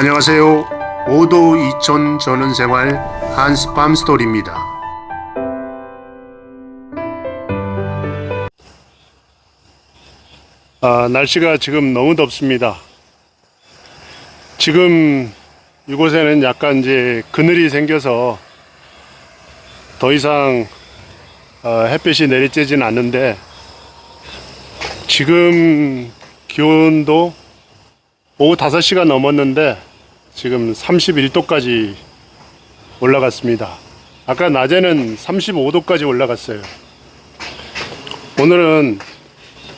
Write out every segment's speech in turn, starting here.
안녕하세요. 5도 2천 전원생활 한스팜 스토리입니다. 아, 날씨가 지금 너무 덥습니다. 지금 이곳에는 약간 이제 그늘이 생겨서 더 이상 어, 햇빛이 내리쬐진 않는데 지금 기온도 오후 5시가 넘었는데 지금 31도까지 올라갔습니다. 아까 낮에는 35도까지 올라갔어요. 오늘은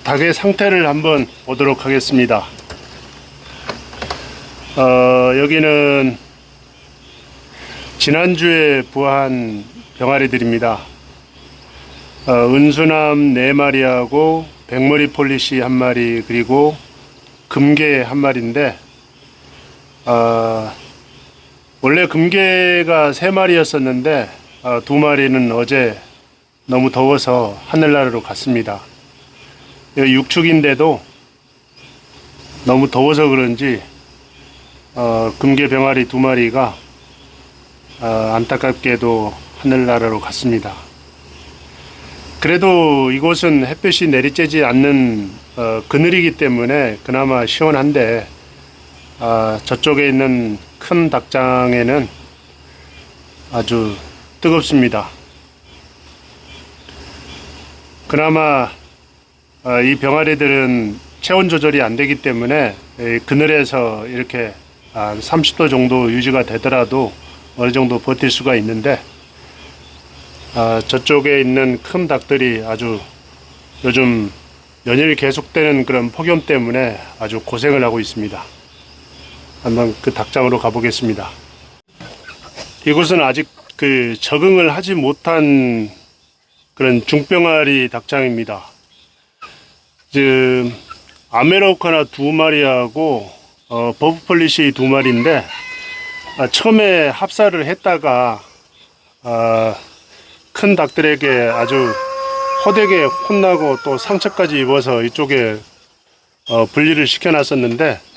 닭의 상태를 한번 보도록 하겠습니다. 어, 여기는 지난주에 부화한 병아리들입니다. 어, 은수남 4마리하고 백머리 폴리시 한 마리 그리고 금개 한 마리인데 어, 원래 금개가 세 마리였었는데 어, 두 마리는 어제 너무 더워서 하늘나라로 갔습니다. 육축인데도 너무 더워서 그런지 어, 금개 병아리 두 마리가 어, 안타깝게도 하늘나라로 갔습니다. 그래도 이곳은 햇볕이 내리쬐지 않는 어, 그늘이기 때문에 그나마 시원한데 아, 저쪽에 있는 큰 닭장에는 아주 뜨겁습니다. 그나마 어, 이 병아리들은 체온 조절이 안 되기 때문에 이 그늘에서 이렇게 한 30도 정도 유지가 되더라도 어느 정도 버틸 수가 있는데 아, 저쪽에 있는 큰 닭들이 아주 요즘 연일 계속되는 그런 폭염 때문에 아주 고생을 하고 있습니다. 한번 그 닭장으로 가보겠습니다. 이곳은 아직 그 적응을 하지 못한 그런 중병아리 닭장입니다. 지금 아메리카나 두 마리하고 어, 버프폴리시 두 마리인데 아, 처음에 합사를 했다가 아, 큰 닭들에게 아주 허되게 혼나고 또 상처까지 입어서 이쪽에 어, 분리를 시켜놨었는데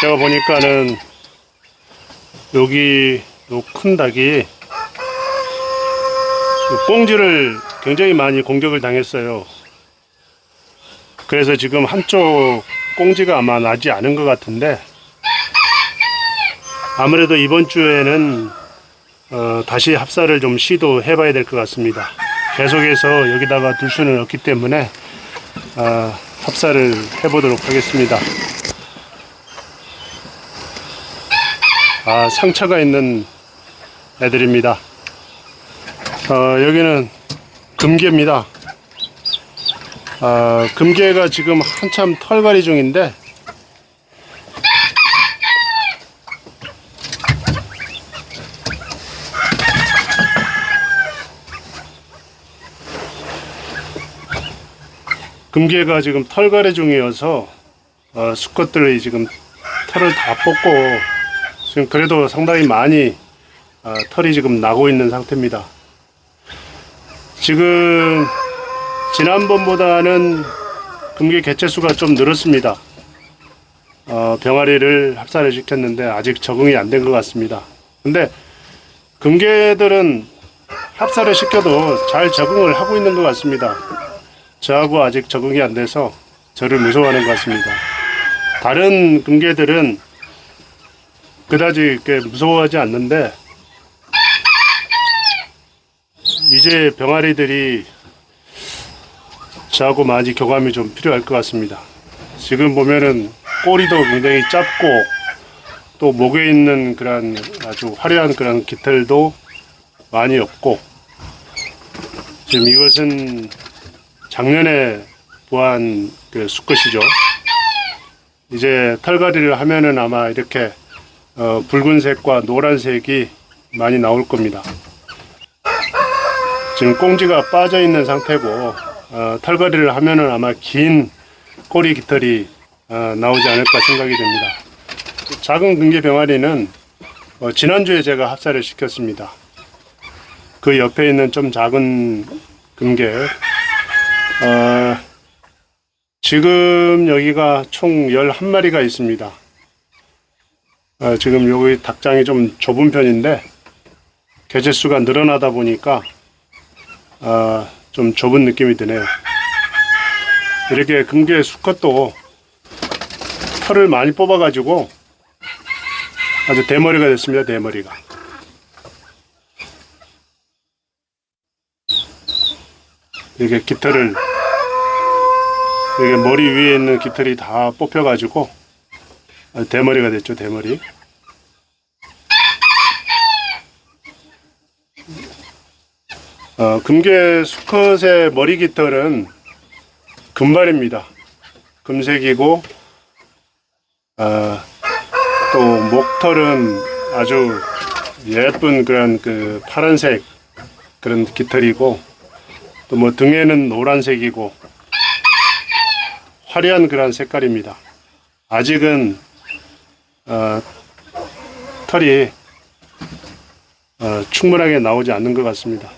제가 보니까는 여기 요큰 닭이 꽁지를 굉장히 많이 공격을 당했어요. 그래서 지금 한쪽 꽁지가 아마 나지 않은 것 같은데 아무래도 이번 주에는 어, 다시 합사를 좀 시도해 봐야 될 것 같습니다. 계속해서 여기다가 둘 수는 없기 때문에 아, 합사를 해 보도록 하겠습니다. 아, 상처가 있는 애들입니다. 어, 여기는 금괴입니다. 아, 금괴가 지금 한참 털갈이 중인데 금괴가 지금 털갈이 중이어서 어, 수컷들이 지금 털을 다 뽑고 지금 그래도 상당히 많이 어, 털이 지금 나고 있는 상태입니다. 지금 지난번보다는 금괴 개체수가 좀 늘었습니다. 어, 병아리를 합사를 시켰는데 아직 적응이 안 된 것 같습니다. 근데 금괴들은 합사를 시켜도 잘 적응을 하고 있는 것 같습니다. 저하고 아직 적응이 안 돼서 저를 무서워하는 것 같습니다. 다른 금괴들은 그다지 무서워하지 않는데 이제 병아리들이 저하고 많이 교감이 좀 필요할 것 같습니다. 지금 보면은 꼬리도 굉장히 짧고 또 목에 있는 그런 아주 화려한 그런 깃털도 많이 없고 지금 이것은 작년에 보한 그 수컷이죠. 이제 털갈이를 하면은 아마 이렇게 어, 붉은색과 노란색이 많이 나올 겁니다. 지금 꽁지가 빠져 있는 상태고 어, 털갈이를 하면은 아마 긴 꼬리 깃털이 어, 나오지 않을까 생각이 됩니다. 작은 금괴 병아리는 어, 지난주에 제가 합사를 시켰습니다. 그 옆에 있는 좀 작은 금괴 어, 지금 여기가 총 11마리가 있습니다. 어, 지금 여기 닭장이 좀 좁은 편인데 개체수가 늘어나다 보니까 아, 좀 좁은 느낌이 드네요. 이렇게 금괴 수컷도 털을 많이 뽑아가지고 아주 대머리가 됐습니다. 대머리가. 이렇게 깃털을 이게 머리 위에 있는 깃털이 다 뽑혀가지고 대머리가 됐죠. 대머리. 어, 금괴 수컷의 머리 깃털은 금발입니다. 금색이고 아, 또 목털은 아주 예쁜 그런 그 파란색 그런 깃털이고 또 뭐 등에는 노란색이고 화려한 그런 색깔입니다. 아직은 어, 털이 어, 충분하게 나오지 않는 것 같습니다.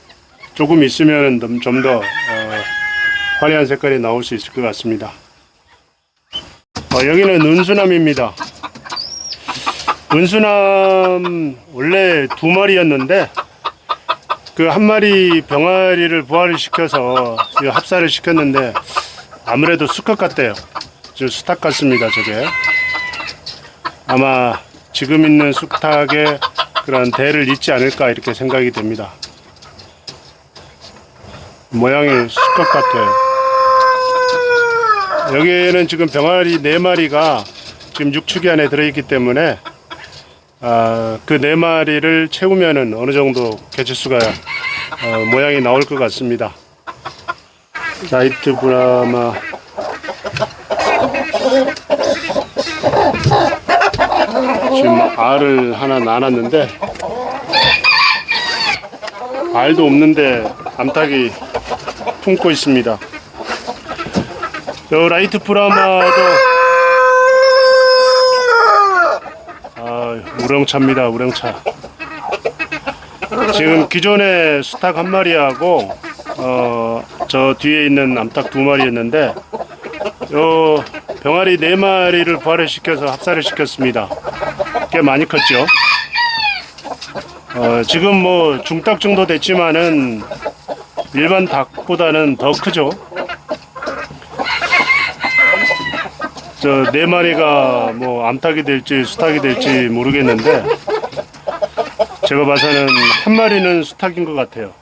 조금 있으면 좀더 어, 화려한 색깔이 나올 수 있을 것 같습니다. 어, 여기는 은수남입니다. 은수남 원래 두 마리였는데 그 한 마리 병아리를 부화를 시켜서 이 합사를 시켰는데 아무래도 수컷 같대요. 좀 수탉 같습니다. 저게 아마 지금 있는 수탉의 그런 대를 잇지 않을까 이렇게 생각이 됩니다. 모양이 수컷 같아요. 여기에는 지금 병아리 네 마리가 지금 육축이 안에 들어있기 때문에 아, 그네 마리를 채우면은 어느 정도 개체수가 어, 모양이 나올 것 같습니다. 나이트 브라마 지금 알을 하나 낳았는데 알도 없는데 암탉이 품고 있습니다. 저 라이트 브라마도 아, 우렁차입니다. 우렁차. 지금 기존의 수탉 한 마리하고 어, 저 뒤에 있는 암탉 두 마리였는데 요 병아리 네 마리를 부활을 시켜서 합사를 시켰습니다. 꽤 많이 컸죠. 어, 지금 뭐 중닭 정도 됐지만은 일반 닭보다는 더 크죠. 저 네 마리가 뭐 암탉이 될지 수탉이 될지 모르겠는데 제가 봐서는 한 마리는 수탉인 것 같아요.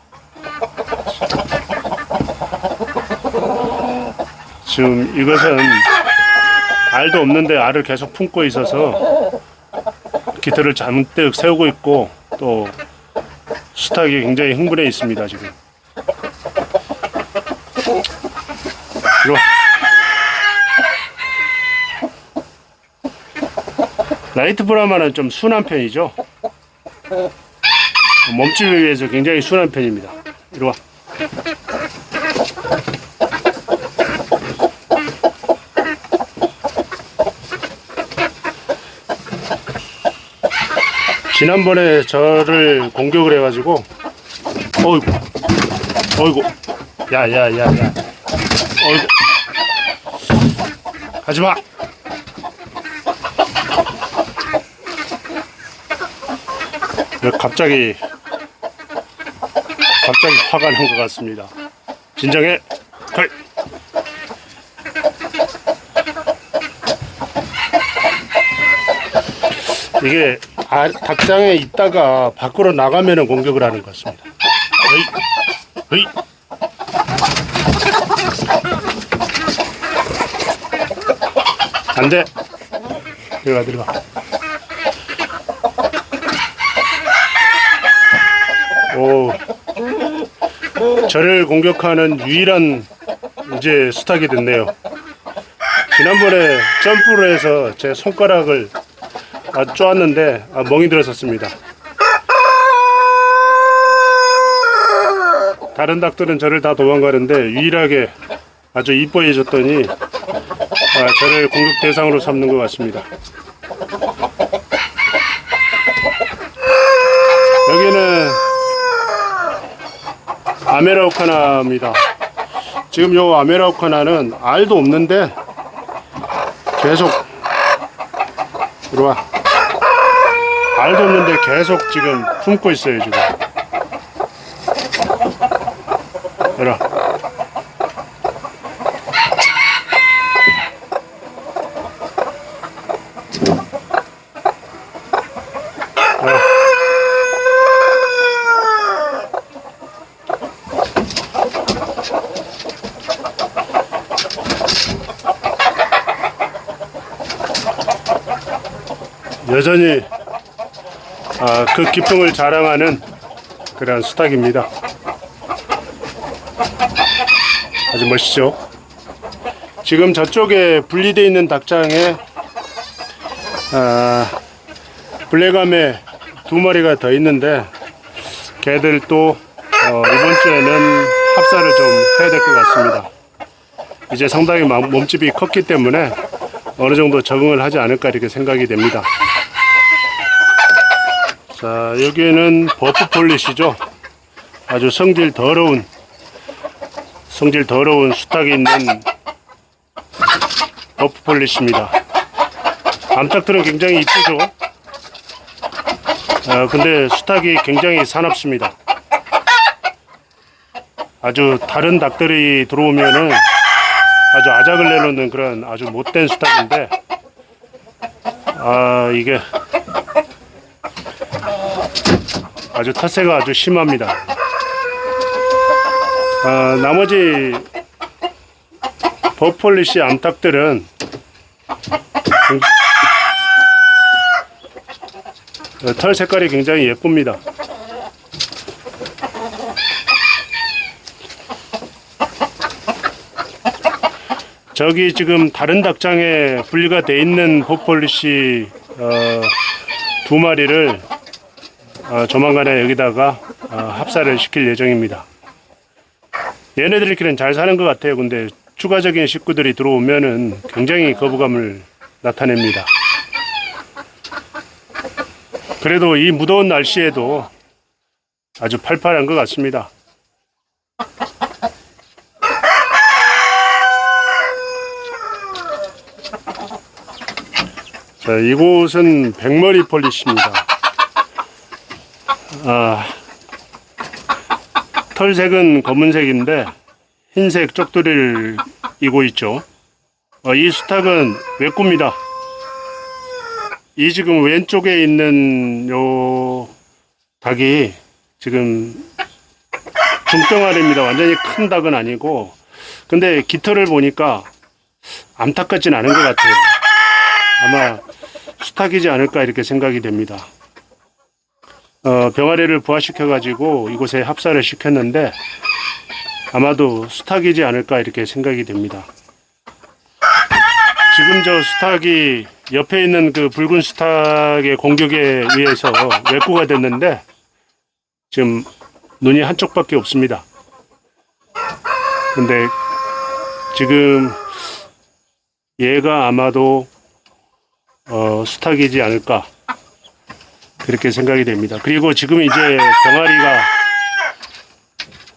지금 이것은 알도 없는데 알을 계속 품고 있어서 깃털을 잔뜩 세우고 있고 또 수탉이 굉장히 흥분해 있습니다 지금. 와. 라이트 브라마는 좀 순한 편이죠. 몸집에 비해서 굉장히 순한 편입니다. 이리 와. 지난번에 저를 공격을 해가지고, 어이구, 어이구, 야, 야, 야, 야, 어이구, 가지 마. 갑자기 갑자기 화가 난 것 같습니다. 진정해. 헐. 이게 아, 닭장에 있다가 밖으로 나가면 공격을 하는 것 같습니다. 어이, 어이. 안 돼. 들어가, 들어가. 오, 저를 공격하는 유일한 이제 수탉이 됐네요. 지난번에 점프를 해서 제 손가락을 아, 쪼았는데 아, 멍이 들었었습니다. 다른 닭들은 저를 다 도망가는데 유일하게 아주 이뻐해 줬더니 아, 저를 공격 대상으로 삼는 것 같습니다. 여기는 아메라우카나입니다. 지금 요 아메라우카나는 알도 없는데 계속 이리 와. 알도 없는데 계속 지금 품고 있어요 지금. 이라. 여전히 아, 그 기풍을 자랑하는 그런 수탉입니다. 아주 멋있죠. 지금 저쪽에 분리되어 있는 닭장에 아, 블랙암에 두 마리가 더 있는데 또 어, 이번 주에는 합사를 좀 해야 될 것 같습니다. 이제 상당히 마- 몸집이 컸기 때문에 어느 정도 적응을 하지 않을까 이렇게 생각이 됩니다. 자, 여기에는 버프 폴리시죠. 아주 성질 더러운, 성질 더러운 수탉이 있는 버프 폴리시입니다. 암탉들은 굉장히 이쁘죠. 아, 근데 수탉이 굉장히 사납습니다. 아주 다른 닭들이 들어오면은 아주 아작을 내놓는 그런 아주 못된 수탉인데, 아, 이게 아주 텃세가 아주 심합니다. 아, 나머지 버폴리시 암탉들은 굉- 어, 털 색깔이 굉장히 예쁩니다. 저기 지금 다른 닭장에 분리가 돼 있는 버폴리시 어, 두 마리를 어, 조만간에 여기다가 어, 합사를 시킬 예정입니다. 얘네들끼리는 잘 사는 것 같아요. 근데 추가적인 식구들이 들어오면은 굉장히 거부감을 나타냅니다. 그래도 이 무더운 날씨에도 아주 팔팔한 것 같습니다. 자, 이곳은 백머리 폴리시입니다. 아, 털색은 검은색인데 흰색 쪽두리를 이고 있죠. 어, 이 수탉은 외꾸입니다. 이 지금 왼쪽에 있는 요 닭이 지금 중병아래입니다. 완전히 큰 닭은 아니고 근데 깃털을 보니까 암탉 같진 않은 것 같아요. 아마 수탉이지 않을까 이렇게 생각이 됩니다. 어, 병아리를 부화시켜 가지고 이곳에 합사를 시켰는데 아마도 수탉이지 않을까 이렇게 생각이 됩니다. 지금 저 수탉이 옆에 있는 그 붉은 수탉의 공격에 의해서 외꾸가 됐는데 지금 눈이 한쪽밖에 없습니다. 근데 지금 얘가 아마도 어, 수탉이지 않을까 그렇게 생각이 됩니다. 그리고 지금 이제 병아리가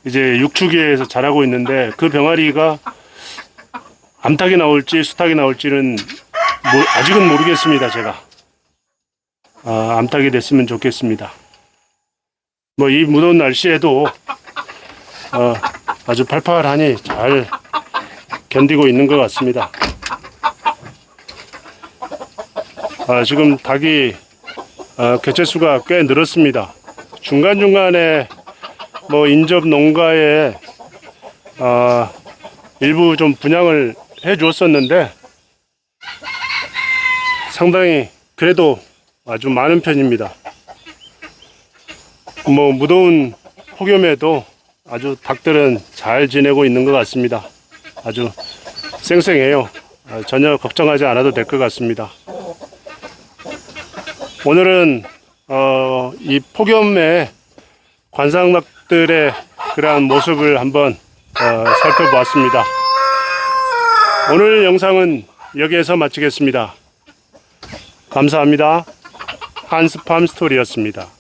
이제 육축에서 자라고 있는데 그 병아리가 암탉이 나올지 수탉이 나올지는 모- 아직은 모르겠습니다. 제가 아, 암탉이 됐으면 좋겠습니다. 뭐 이 무더운 날씨에도 어, 아주 팔팔하니 잘 견디고 있는 것 같습니다. 아, 지금 닭이 어, 개체 수가 꽤 늘었습니다. 중간 중간에 뭐 인접 농가에 아, 일부 좀 분양을 해 주었었는데 상당히 그래도 아주 많은 편입니다. 뭐 무더운 폭염에도 아주 닭들은 잘 지내고 있는 것 같습니다. 아주 쌩쌩해요. 아, 전혀 걱정하지 않아도 될 것 같습니다. 오늘은 어, 이 폭염에 관상닭들의 그러한 모습을 한번 어, 살펴보았습니다. 오늘 영상은 여기에서 마치겠습니다. 감사합니다. 한스팜 스토리였습니다.